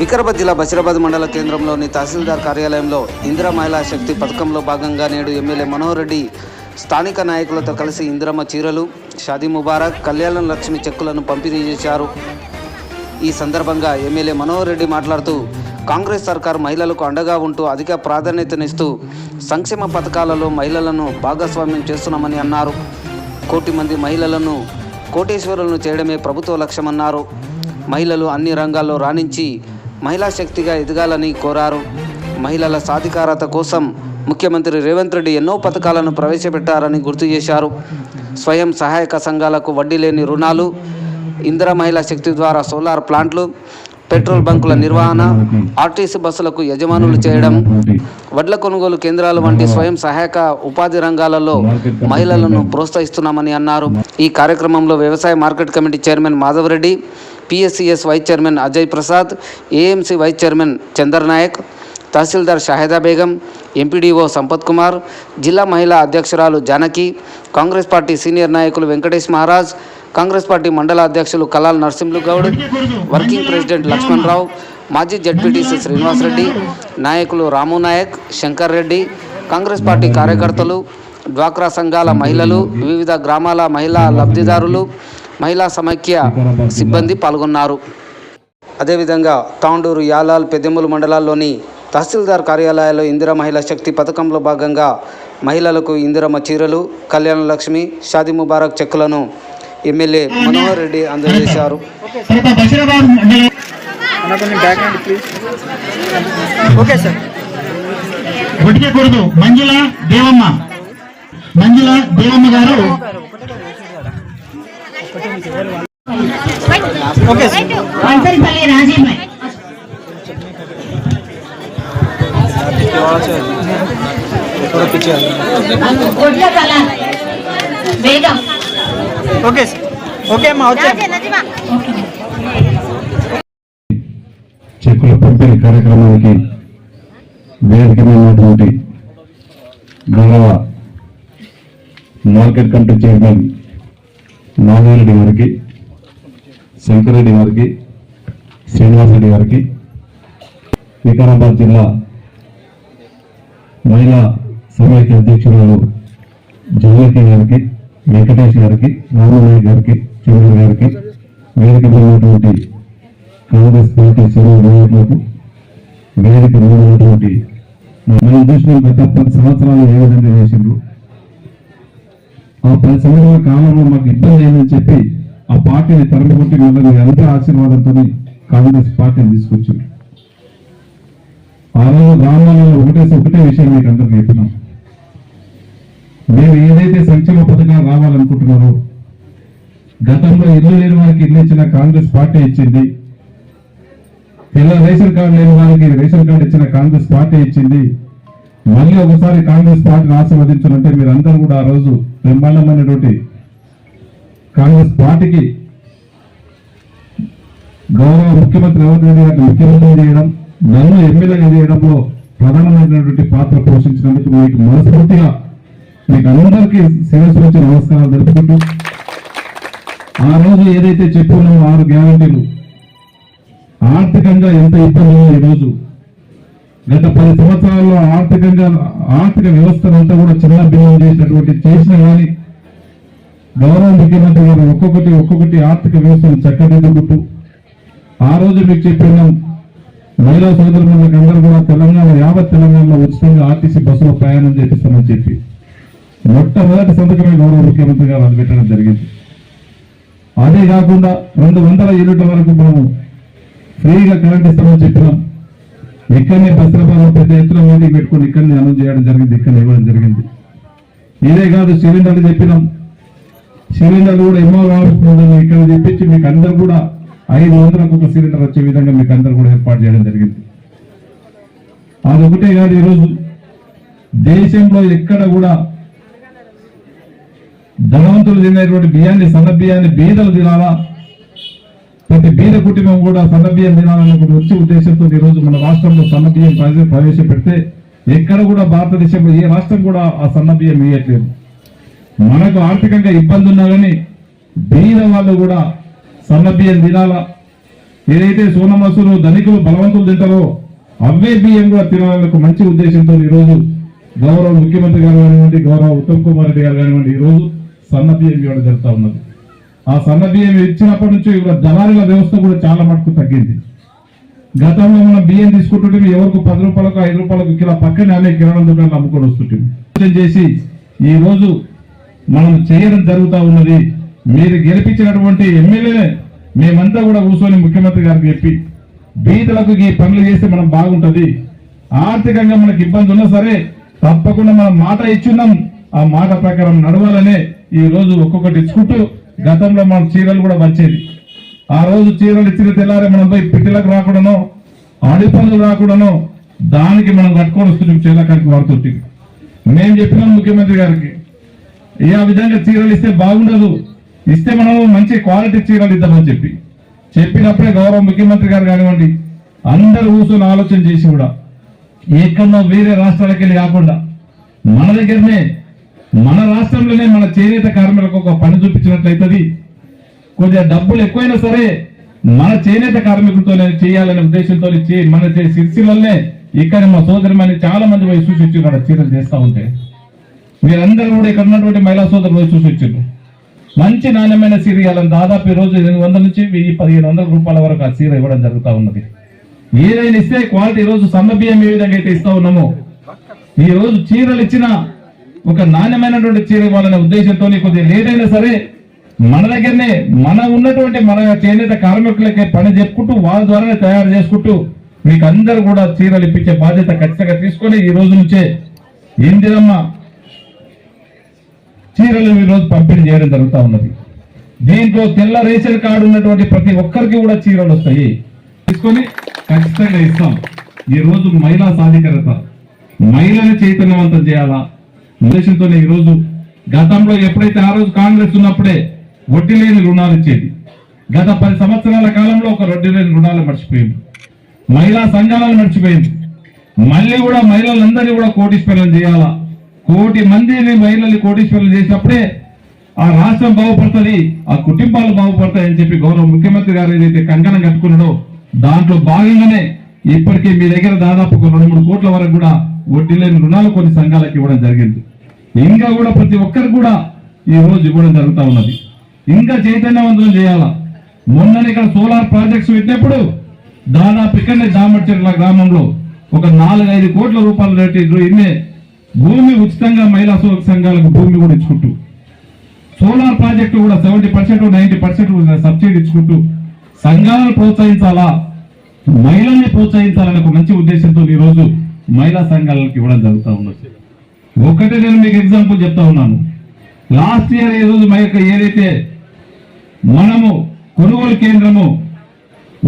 వికారాబాద్ జిల్లా బషీరాబాద్ మండల కేంద్రంలోని తహసీల్దార్ కార్యాలయంలో ఇందిరా మహిళా శక్తి పథకంలో భాగంగా నేడు ఎమ్మెల్యే మనోహర్ రెడ్డి స్థానిక నాయకులతో కలిసి ఇందిరమ్మ చీరలు షాదీ ముబారక్ కళ్యాణ లక్ష్మి చెక్కులను పంపిణీ చేశారు. ఈ సందర్భంగా ఎమ్మెల్యే మనోహర్ రెడ్డి మాట్లాడుతూ కాంగ్రెస్ సర్కార్ మహిళలకు అండగా ఉంటూ అధిక ప్రాధాన్యతనిస్తూ సంక్షేమ పథకాలలో మహిళలను భాగస్వామ్యం చేస్తున్నామని అన్నారు. కోటి మంది మహిళలను కోటేశ్వరులను చేయడమే ప్రభుత్వ లక్ష్యమన్నారు. మహిళలు అన్ని రంగాల్లో రాణించి మహిళా శక్తిగా ఎదగాలని కోరారు. మహిళల సాధికారత కోసం ముఖ్యమంత్రి రేవంత్ రెడ్డి ఎన్నో పథకాలను ప్రవేశపెట్టారని గుర్తు చేశారు. స్వయం సహాయక సంఘాలకు వడ్డీ లేని రుణాలు ఇందిర మహిళా శక్తి ద్వారా సోలార్ ప్లాంట్లు పెట్రోల్ బంకుల నిర్వహణ ఆర్టీసీ బస్సులకు యజమానులు చేయడం వడ్ల కొనుగోలు కేంద్రాలు వంటి స్వయం సహాయక ఉపాధి రంగాలలో మహిళలను ప్రోత్సహిస్తున్నామని అన్నారు. ఈ కార్యక్రమంలో వ్యవసాయ market committee chairman Madhava Reddy PSCS vice chairman Ajay Prasad AMC vice chairman Chander Naik tahsildar Shahida Begum MPDO Sampath Kumar జిల్లా మహిళా అధ్యక్షురాలు జానకి కాంగ్రెస్ పార్టీ సీనియర్ నాయకులు వెంకటేష్ మహారాజ్ కాంగ్రెస్ పార్టీ మండల అధ్యక్షులు కలాల్ నరసింహులు గౌడ్ వర్కింగ్ ప్రెసిడెంట్ లక్ష్మణ్ రావు మాజీ జడ్పీటీసీ శ్రీనివాసరెడ్డి నాయకులు రాము నాయక్ శంకర్ రెడ్డి కాంగ్రెస్ పార్టీ కార్యకర్తలు డ్వాక్రా సంఘాల మహిళలు వివిధ గ్రామాల మహిళా లబ్ధిదారులు మహిళా సమైక్య సిబ్బంది పాల్గొన్నారు. అదేవిధంగా తాండూరు యాలాల్ పెద్దెములు మండలాల్లోని తహసీల్దార్ కార్యాలయాల్లో ఇందిరా మహిళా శక్తి పథకంలో భాగంగా మహిళలకు ఇందిరమ్మ చీరలు కళ్యాణ లక్ష్మి షాదీ ముబారక్ చెక్కులను ఎమ్మెల్యే మనోహర్ రెడ్డి అందజేశారు. మంజుల దేవమ్మ. మంజుల దేవమ్మ గారు వంశరిపల్లి రాజీభాయ్ వేగం ఓకే ఓకే అమ్మా వచ్చే చెక్కుల పంపిణీ కార్యక్రమానికి వేదిక ఉన్నటువంటి గౌరవ మార్కెట్ కమిటీ చైర్మన్ నాగారెడ్డి గారికి శంకరెడ్డి గారికి శ్రీనివాసరెడ్డి గారికి వికారాబాద్ జిల్లా మహిళా సమైక్య అధ్యక్షురాలు జగతి గారికి వెంకటేష్ గారికి రామనాయ్ గారికి చంద్ర గారికి వేదిక ఉన్నటువంటి కాంగ్రెస్ పార్టీ సీనియర్ నాయకులకు వేదిక ఉన్నటువంటి మనం చూసిన గత పది సంవత్సరాలు ఏ విధంగా చేసిండ్రు? ఆ పది సంవత్సరాల కాలంలో మాకు ఇబ్బంది ఏందని చెప్పి ఆ పార్టీని తరలికొట్టి మళ్ళీ మీ ఆశీర్వాదంతో కాంగ్రెస్ పార్టీని తీసుకొచ్చింది ఆ రోజు గ్రామాలలో ఒకటే ఒకటే విషయం మీకు అందరికి చెప్పినాం. మేము ఏదైతే సంక్షేమ పథకాలు రావాలనుకుంటున్నారో గతంలో ఇల్లు లేని వారికి ఇల్లు ఇచ్చిన కాంగ్రెస్ పార్టీ ఇచ్చింది. ఇలా రేషన్ కార్డు లేని వారికి రేషన్ కార్డు ఇచ్చిన కాంగ్రెస్ పార్టీ ఇచ్చింది. మళ్ళీ ఒకసారి కాంగ్రెస్ పార్టీని ఆశీర్వదించాలంటే మీరందరూ కూడా ఆ రోజు బ్రహ్మాండమైనటువంటి కాంగ్రెస్ పార్టీకి గౌరవ ముఖ్యమంత్రి రేవంత్ రెడ్డి గారిని ముఖ్యమంత్రి చేయడం నన్ను ఎమ్మెల్యేగా చేయడంలో ప్రధానమైనటువంటి పాత్ర పోషించినందుకు మీకు మనస్ఫూర్తిగా మీకు అందరికీ శిరస్సు వచ్చి నమస్కారాలు జరుపుకుంటూ ఆ రోజు ఏదైతే చెప్పుకున్నామో ఆరు గ్యారంటీలు ఆర్థికంగా ఎంత ఇబ్బంది ఉందో ఈరోజు గత పది సంవత్సరాల్లో ఆర్థికంగా ఆర్థిక వ్యవస్థనంతా కూడా చిన్న భిన్నం చేసినటువంటి చేసిన కానీ గౌరవ ముఖ్యమంత్రి గారు ఒక్కొక్కటి ఒక్కొక్కటి ఆర్థిక వ్యవస్థను చక్కదిద్దుకుంటూ ఆ రోజు మీకు చెప్పిన మహిళా సోదరులకు అందరూ కూడా తెలంగాణ యావత్ తెలంగాణలో ఉచితంగా ఆర్టీసీ బస్సులో ప్రయాణం చేపిస్తామని చెప్పి మొట్టమొదటి సంతకమే గౌరవ ముఖ్యమంత్రి గారు అది పెట్టడం జరిగింది. అదే కాకుండా రెండు వందల యూనిట్ల వరకు మనము ఫ్రీగా కరెంట్ ఇస్తామని చెప్పినాం. ఇక్కడనే బస్త్రపాలన పెద్ద ఎత్తున మీటింగ్ పెట్టుకుని ఇక్కడనే అనౌన్స్ చేయడం జరిగింది ఇక్కడ ఇవ్వడం జరిగింది. ఇదే కాదు సిలిండర్లు చెప్పినాం. సిలిండర్లు కూడా ఎమ్మో రావాల్సిందని ఇక్కడ తెప్పించి మీకు అందరు కూడా ఐదు వందలకు ఒక సిలిండర్ వచ్చే విధంగా మీకు అందరు కూడా ఏర్పాటు చేయడం జరిగింది. అదొకటే కాదు ఈరోజు. దేశంలో ఎక్కడ కూడా ధనవంతులు తినేటువంటి బియ్యాన్ని సన్న బియ్యాన్ని బీదలు తినాలా? ప్రతి బీద కుటుంబం కూడా సన్న బియ్యం తినాలనే వచ్చే ఉద్దేశంతో ఈ రోజు మన రాష్ట్రంలో సన్న బియ్యం ప్రవేశపెడితే ఎక్కడ కూడా భారతదేశంలో ఏ రాష్ట్రం కూడా ఆ సన్న బియ్యం ఇవ్వట్లేదు మనకు ఆర్థికంగా ఇబ్బంది ఉన్నా కానీ బీద వాళ్ళు కూడా సన్న బియ్యం తినాలా ఏదైతే సోనమసులు ధనికులు బలవంతులు తింటారో అవే బియ్యం కూడా తినాలని మంచి ఉద్దేశంతో ఈ రోజు గౌరవ ముఖ్యమంత్రి గారు కానివ్వండి గౌరవ ఉత్తమ్ కుమార్ రెడ్డి గారు కానివ్వండి ఈ రోజు సన్న బియ్యం ఇవ్వడం జరుగుతూ ఉన్నది. ఆ సన్నబియ్యం ఇచ్చినప్పటి నుంచి ఇక్కడ దళారుల వ్యవస్థ కూడా చాలా మటుకు తగ్గింది. గతంలో మనం బియ్యం తీసుకుంటుంటే ఎవరికి పది రూపాయలకు ఐదు రూపాయలకు కిలో పక్కనే అనే కిరాణా దుకాణాలు అమ్ముకొని వస్తుంటే చేసి ఈరోజు మనం చేయడం జరుగుతూ ఉన్నది. మీరు గెలిపించినటువంటి ఎమ్మెల్యేనే మేమంతా కూడా కూర్చొని ముఖ్యమంత్రి గారికి చెప్పి బీదలకు ఈ పనులు చేస్తే మనం బాగుంటుంది. ఆర్థికంగా మనకి ఇబ్బంది ఉన్నా సరే తప్పకుండా మనం మాట ఇచ్చున్నాం. ఆ మాట ప్రకారం నడవాలనే ఈ రోజు ఒక్కొక్కటి ఇచ్చుకుంటూ గతంలో మన చీరలు కూడా వచ్చేది. ఆ రోజు చీరలు ఇచ్చిన తెల్లారే మనం పోయి పిట్టిలకు రాకూడనో ఆడి పనులు రాకూడనో దానికి మనం కట్టుకొని వస్తున్నాం చీలకానికి వాడుతుంటే. మేము చెప్పినాం ముఖ్యమంత్రి గారికి ఏ ఆ విధంగా చీరలు ఇస్తే బాగుండదు ఇస్తే మనం మంచి క్వాలిటీ చీరలు ఇద్దామని చెప్పి. చెప్పినప్పుడే గౌరవ ముఖ్యమంత్రి గారు కానివ్వండి అందరూ కూర్చొని ఆలోచన చేసి కూడా ఎక్కడో వేరే రాష్ట్రాలకు వెళ్ళి కాకుండా మన దగ్గరనే మన రాష్ట్రంలోనే మన చేనేత కార్మికులకు ఒక పని చూపించినట్లయితుంది. కొద్దిగా డబ్బులు ఎక్కువైనా సరే మన చేనేత కార్మికులతోనే చేయాలనే ఉద్దేశంతో మన చే- సిరిసిల్లనే ఇక్కడ మా సోదరిమని చాలా మంది పోయి చూసి వచ్చి ఇక్కడ చీరలు చేస్తూ ఉంటే. మీరందరూ కూడా ఇక్కడ ఉన్నటువంటి మహిళా సోదరులు పోయి చూసి వచ్చారు మంచి నాణ్యమైన చీర ఇవ్వాలని దాదాపు రోజు ఎనిమిది వందల నుంచి వెయ్యి పదిహేను వందల రూపాయల వరకు ఆ చీర ఇవ్వడం జరుగుతూ ఉన్నది. ఏదైనా ఇస్తే క్వాలిటీ రోజు సన్న బియ్యం ఏ విధంగా అయితే ఇస్తా ఉన్నామో ఈ రోజు చీరలు ఇచ్చిన ఒక నాణ్యమైనటువంటి చీర ఇవ్వాలనే ఉద్దేశంతో కొద్దిగా లేదైనా సరే మన దగ్గరనే మన ఉన్నటువంటి మన చేనేత కార్మికులకి పని చెప్పుకుంటూ వాళ్ళ ద్వారానే తయారు చేసుకుంటూ మీకు అందరు కూడా చీరలు ఇప్పించే బాధ్యత ఖచ్చితంగా తీసుకొని ఈ రోజు నుంచే ఇందిరమ్మ చీరలు ఈరోజు రోజు పంపిణీ చేయడం జరుగుతూ ఉన్నది. దీంట్లో తెల్ల రేషన్ కార్డు ఉన్నటువంటి ప్రతి ఒక్కరికి కూడా చీరలు వస్తాయి. తీసుకొని ఖచ్చితంగా ఇస్తాం. ఈ రోజు మహిళా సాధికారత. మహిళని చైతన్యవంతం చేయాలా? ఉద్దేశంతో ఈ రోజు గతంలో ఎప్పుడైతే ఆ రోజు కాంగ్రెస్ ఉన్నప్పుడే వడ్డీ లేని రుణాలు ఇచ్చేది గత పది సంవత్సరాల కాలంలో ఒక వడ్డీ లేని రుణాలు మర్చిపోయింది. మహిళా సంఘాలను మర్చిపోయింది. మళ్ళీ కూడా మహిళలందరినీ కూడా కోటీశ్వరం చేయాలా? కోటి మందిని మహిళల్ని కోటీశ్వరం చేసినప్పుడే ఆ రాష్ట్రం బాగుపడుతుంది ఆ కుటుంబాలు బాగుపడతాయని చెప్పి గౌరవ ముఖ్యమంత్రి గారు ఏదైతే కంకణం కట్టుకున్నాడో దాంట్లో భాగంగానే ఇప్పటికీ మీ దగ్గర దాదాపు ఒక రెండు మూడు కోట్ల వరకు కూడా వడ్డీ లేని రుణాలు కొన్ని సంఘాలకు ఇవ్వడం జరిగింది. ఇంకా కూడా ప్రతి ఒక్కరికి కూడా ఈ రోజు ఇవ్వడం జరుగుతూ ఉన్నది. ఇంకా చైతన్యవంతులు చేయాలా? మొన్న ఇక్కడ సోలార్ ప్రాజెక్ట్స్ పెట్టినప్పుడు దాదాపు ఇక్కడనే దామర్చెట్ల గ్రామంలో ఒక నాలుగైదు కోట్ల రూపాయలు రేటు ఇన్నే భూమి ఉచితంగా మహిళా సోదర సంఘాలకు భూమి కూడా ఇచ్చుకుంటూ సోలార్ ప్రాజెక్టు కూడా seventy percent ninety percent subsidy ఇచ్చుకుంటూ సంఘాలను ప్రోత్సహించాలా? మహిళల్ని ప్రోత్సహించాలనే ఒక మంచి ఉద్దేశంతో ఈ రోజు మహిళా సంఘాలకు ఇవ్వడం జరుగుతూ ఉన్నది. ఒకటే నేను మీకు ఎగ్జాంపుల్ చెప్తా ఉన్నాను. లాస్ట్ ఇయర్ ఈ రోజు మా యొక్క ఏదైతే మనము కొనుగోలు కేంద్రము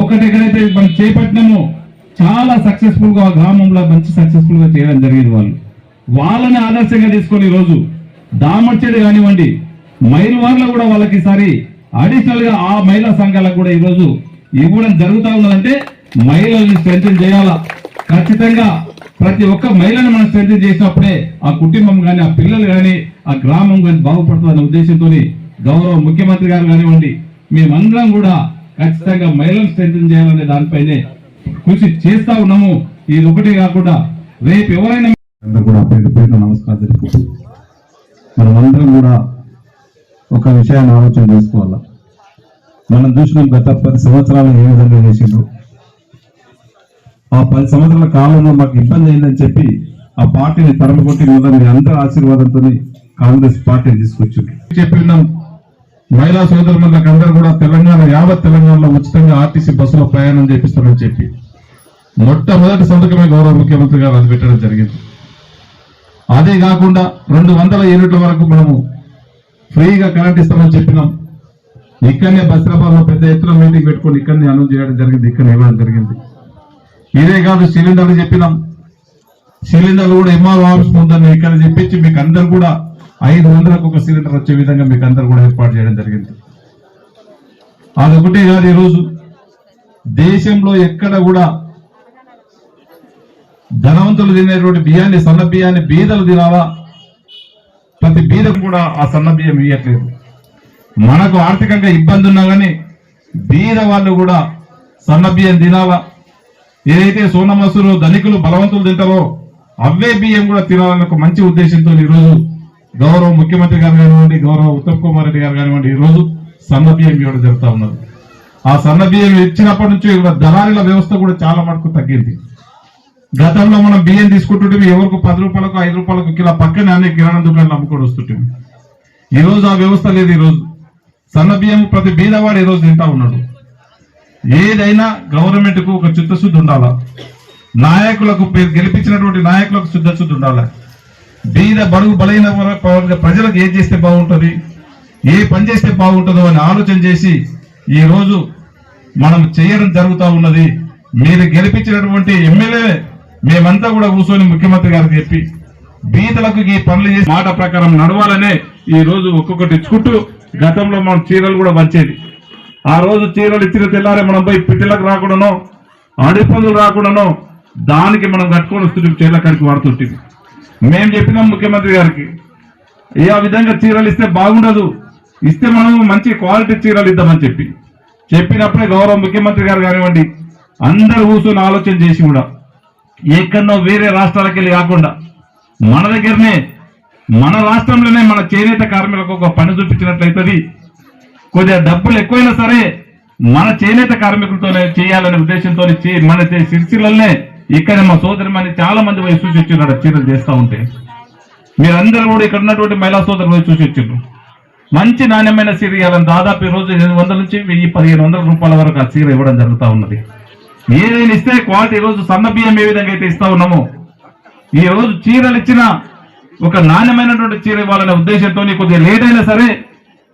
ఒకటి ఎక్కడైతే మనం చేపట్టినామో చాలా సక్సెస్ఫుల్గా ఆ గ్రామంలో మంచి సక్సెస్ఫుల్గా చేయడం జరిగింది వాళ్ళు. వాళ్ళని ఆదర్శంగా తీసుకొని ఈరోజు దామర్చెడు కానివ్వండి మైల్ వార్లో కూడా వాళ్ళకి ఈసారి అడిషనల్గా ఆ మహిళా సంఘాలకు కూడా ఈరోజు ఇవ్వడం జరుగుతూ ఉన్నదంటే మహిళల్ని స్ట్రెంగ్ చేయాలా? ఖచ్చితంగా ప్రతి ఒక్క మహిళను మనం స్ట్రెంథన్ చేసినప్పుడే ఆ కుటుంబం కానీ ఆ పిల్లలు కానీ ఆ గ్రామం కానీ బాగుపడుతుందన్న ఉద్దేశంతో గౌరవ ముఖ్యమంత్రి గారు కానివ్వండి మేమందరం కూడా ఖచ్చితంగా మహిళలు స్ట్రెంథన్ చేయాలనే దానిపైనే కృషి చేస్తా ఉన్నాము. ఇది ఒకటి కాకుండా రేపు ఎవరైనా కూడా పేరు పేరు నమస్కారం తెలుపుతూ మనమందరం కూడా ఒక విషయాన్ని ఆలోచన చేసుకోవాలా? మనం చూసినాం గత పది సంవత్సరాలు ఏ విధంగా చేసిండ్రు? ఆ పది సంవత్సరాల కాలంలో మాకు ఇబ్బంది అయిందని చెప్పి ఆ పార్టీని తరమగొట్టి మీద మీ అందరి ఆశీర్వాదంతో కాంగ్రెస్ పార్టీని తీసుకొచ్చింది. చెప్పినాం. మహిళా సోదరులకు అందరూ కూడా తెలంగాణ యావత్ తెలంగాణలో ఉచితంగా ఆర్టీసీ బస్సులో ప్రయాణం చేపిస్తామని చెప్పి. మొట్టమొదటి సంతకమే గౌరవ ముఖ్యమంత్రి గారు అది పెట్టడం జరిగింది. అదే కాకుండా రెండు వందల యూనిట్ల వరకు మనము ఫ్రీగా కరెంట్ ఇస్తామని చెప్పినాం. ఇక్కడనే బస్రాబాద్ పెద్ద ఎత్తున మీటింగ్ పెట్టుకొని ఇక్కడనే అనౌన్స్ చేయడం జరిగింది ఇక్కడ ఇవ్వడం జరిగింది. ఇదే కాదు సిలిండర్లు చెప్పినాం. సిలిండర్లు కూడా ఎంఆర్ ఆఫీస్ ఉందని ఇక్కడ చెప్పించి మీకు అందరు కూడా ఐదు వందలకు ఒక సిలిండర్ వచ్చే విధంగా మీకు అందరు కూడా ఏర్పాటు చేయడం జరిగింది. అదొకటే కాదు ఈరోజు దేశంలో ఎక్కడ కూడా ధనవంతులు తినేటువంటి బియ్యాన్ని సన్న బియ్యాన్ని బీదలు తినాలా? ప్రతి బీదకు కూడా ఆ సన్న బియ్యం ఇవ్వట్లేదు మనకు ఆర్థికంగా ఇబ్బంది ఉన్నా కానీ బీద వాళ్ళు కూడా సన్న బియ్యం తినాలా? ఏదైతే సోన మసూరు ధనికులు బలవంతులు తింటారో అవే బియ్యం కూడా తినాలనే ఒక మంచి ఉద్దేశంతో ఈ రోజు గౌరవ ముఖ్యమంత్రి గారు కానివ్వండి గౌరవ ఉత్తమ్ కుమార్ రెడ్డి గారు కానివ్వండి ఈ రోజు సన్న బియ్యం ఇవ్వడం జరుగుతూ ఉన్నది. ఆ సన్న బియ్యం ఇచ్చినప్పటి నుంచి కూడా దళారీల వ్యవస్థ కూడా చాలా మటుకు తగ్గింది. గతంలో మనం బియ్యం తీసుకుంటుంటే ఎవరికి పది రూపాయలకు ఐదు రూపాయలకు కిలో పక్కనే అన్ని కిరాణా దుకాణాలు అమ్ముకొని వస్తుంటాం ఈరోజు ఆ వ్యవస్థ లేదు ఈ రోజు సన్న బియ్యం ప్రతి బీదవాడు ఈ రోజు తింటా ఉన్నాడు. ఏదైనా గవర్నమెంట్కు ఒక చిత్తశుద్ధి ఉండాలా? నాయకులకు పేరు గెలిపించినటువంటి నాయకులకు చిత్తశుద్ధి ఉండాలా? బీద బడుగు బలైన ప్రజలకు ఏం చేస్తే బాగుంటుంది? ఏ పని చేస్తే బాగుంటుందో అని ఆలోచన చేసి ఈరోజు మనం చేయడం జరుగుతూ ఉన్నది. మీరు గెలిపించినటువంటి ఎమ్మెల్యే మేమంతా కూడా కూర్చొని ముఖ్యమంత్రి గారికి చెప్పి బీదలకు ఈ పనులు చేసి మాట ప్రకారం నడవాలనే ఈ రోజు ఒక్కొక్కటి ఇచ్చుకుంటూ గతంలో మనం చీరలు కూడా వచ్చేది ఆ రోజు చీరలు ఇచ్చిన తెల్లారే మనం పోయి పిట్టలకు రాకుండానో అడిపందులు రాకుండానో దానికి మనం కట్టుకొని వస్తుంటాం చీరల కడికి వాడుతుంటాం మేము చెప్పినాం ముఖ్యమంత్రి గారికి ఏ ఆ విధంగా చీరలు ఇస్తే బాగుండదు ఇస్తే మనం మంచి క్వాలిటీ చీరలు ఇద్దామని చెప్పి. చెప్పినప్పుడే గౌరవ ముఖ్యమంత్రి గారు కానివ్వండి అందరు కూర్చొని ఆలోచన చేసి కూడా ఎక్కడో వేరే రాష్ట్రాలకు వెళ్ళి కాకుండా మన దగ్గరనే మన రాష్ట్రంలోనే మన చేనేత కార్మికులకు ఒక పని చూపించినట్లయితది. కొద్దిగా డబ్బులు ఎక్కువైనా సరే మన చేనేత కార్మికులతోనే చేయాలనే ఉద్దేశంతో మన చే- సిరిసిల్లనే ఇక్కడ మా సోదరి మంది చాలా మంది పోయి చూసి వచ్చిన్నారు చీరలు చేస్తూ ఉంటే. మీరందరూ కూడా ఇక్కడ ఉన్నటువంటి మహిళా సోదరులు పోయి చూసి వచ్చిండ్రు మంచి నాణ్యమైన చీర ఇవ్వాలని దాదాపు రోజు ఎనిమిది వందల నుంచి వెయ్యి పదిహేను వందల రూపాయల వరకు ఆ చీర ఇవ్వడం జరుగుతూ ఉన్నది. ఏదైనా ఇస్తే క్వాలిటీ రోజు సన్న బియ్యం ఏ విధంగా అయితే ఇస్తా ఉన్నామో ఈ రోజు చీరలు ఇచ్చిన ఒక నాణ్యమైనటువంటి చీర ఇవ్వాలనే ఉద్దేశంతో కొద్దిగా లేట్ అయినా సరే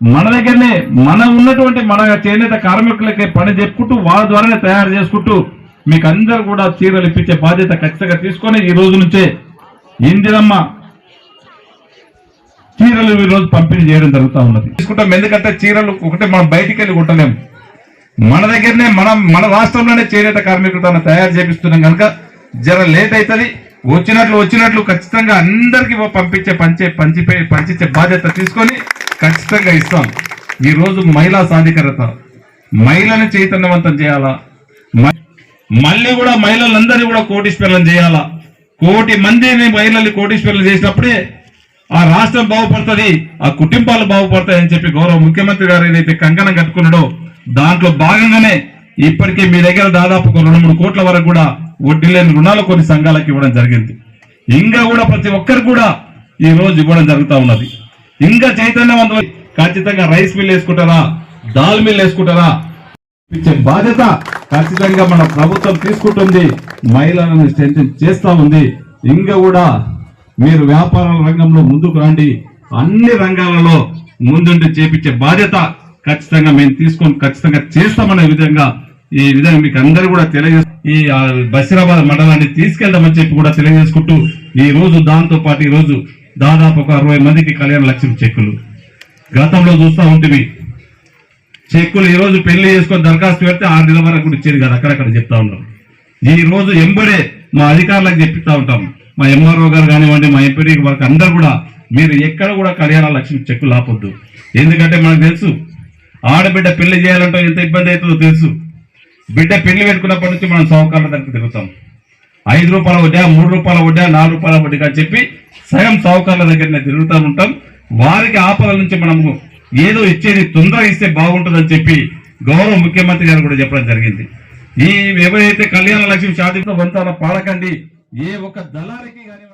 మన దగ్గరనే మన ఉన్నటువంటి మన చేనేత కార్మికులకి పని చెప్పుకుంటూ వాళ్ళ ద్వారానే తయారు చేసుకుంటూ మీకు అందరు కూడా చీరలు ఇప్పించే బాధ్యత ఖచ్చితంగా తీసుకొని ఈ రోజు నుంచే ఇందిరమ్మ చీరలు ఈ రోజు పంపిణీ చేయడం జరుగుతూ ఉన్నది. తీసుకుంటాం. ఎందుకంటే చీరలు ఒకటే మనం బయటికి వెళ్ళి కుట్టలేము మన దగ్గరనే మనం మన రాష్ట్రంలోనే చేనేత కార్మికులతో తయారు చేపిస్తున్నాం కనుక జర లేట్ అవుతుంది. వచ్చినట్లు వచ్చినట్లు ఖచ్చితంగా అందరికి పంపించే పంచే పంచి పంచించే బాధ్యత తీసుకొని ఖచ్చితంగా ఇస్తాం. ఈ మహిళా సాధికారత. మహిళని చైతన్యవంతం చేయాలా? మళ్ళీ కూడా మహిళలందరినీ కూడా కోటీశ్వరులను చేయాలా? కోటి మందిని మహిళల్ని కోటీశ్వరులు చేసినప్పుడే ఆ రాష్ట్రం బాగుపడుతుంది ఆ కుటుంబాలు బాగుపడతాయి అని చెప్పి గౌరవ ముఖ్యమంత్రి గారు ఏదైతే కంకణం కట్టుకున్నాడో దాంట్లో భాగంగానే ఇప్పటికీ మీ దగ్గర దాదాపు రెండు మూడు కోట్ల వరకు కూడా వడ్డీ లేని రుణాలు కొన్ని సంఘాలకు ఇవ్వడం జరిగింది. ఇంకా కూడా ప్రతి ఒక్కరు కూడా ఈ రోజు ఇవ్వడం జరుగుతూ ఉన్నది. ఇంకా చైతన్యవంతం ఖచ్చితంగా రైస్ మిల్ వేసుకుంటారా? దాల్ మిల్ వేసుకుంటారా? ఇచ్చే బాధ్యత ఖచ్చితంగా మన ప్రభుత్వం తీసుకుంటుంది. మహిళలను స్ట్రెంథెన్ చేస్తా ఉంది. ఇంకా కూడా మీరు వ్యాపార రంగంలో ముందుకు రండి. అన్ని రంగాలలో ముందుండి చేపించే బాధ్యత ఖచ్చితంగా మేము తీసుకొని ఖచ్చితంగా చేస్తామనే విధంగా ఈ విధంగా మీకు అందరూ కూడా తెలియజేస్తాం ఈ బషీరాబాద్ మండలాన్ని తీసుకెళ్దామని చెప్పి కూడా తెలియజేసుకుంటూ ఈ రోజు దాంతో పాటు ఈ రోజు దాదాపు ఒక అరవై మందికి కళ్యాణ లక్ష్యం చెక్కులు. గతంలో చూస్తా ఉంటుంది చెక్కులు ఈ రోజు పెళ్ళి చేసుకొని దరఖాస్తు పెడితే ఆరు నెలల వరకు ఇచ్చేది కాదు అక్కడక్కడ చెప్తా ఉన్నాం. ఈ రోజు ఎంబడే మా అధికారులకు చెప్తా ఉంటాం. మా ఎంఆర్ఓ గారు కానివ్వండి మా ఎంపీ వరకు అందరు కూడా మీరు ఎక్కడ కూడా కళ్యాణ లక్ష్యం చెక్కులు ఆపొద్దు. ఎందుకంటే మనకు తెలుసు ఆడబిడ్డ పెళ్ళి చేయాలంటే ఎంత ఇబ్బంది అవుతుందో తెలుసు. బిడ్డ పెళ్ళి పెట్టుకున్నప్పటి నుంచి మనం సౌకర్యాల దగ్గర తిరుగుతాం. ఐదు రూపాయల వడ్డా మూడు రూపాయల వడ్డా నాలుగు రూపాయల వడ్డీ అని చెప్పి సగం సౌకర్యాల దగ్గర తిరుగుతూ ఉంటాం. వారికి ఆపద నుంచి మనము ఏదో ఇచ్చేది తొందరగా ఇస్తే బాగుంటుందని చెప్పి గౌరవ ముఖ్యమంత్రి గారు కూడా చెప్పడం జరిగింది. ఈ ఎవరైతే కళ్యాణ లక్ష్మి షాదీతో వంతాల పాడకండి ఏ ఒక్క దళారికి కానివ్వండి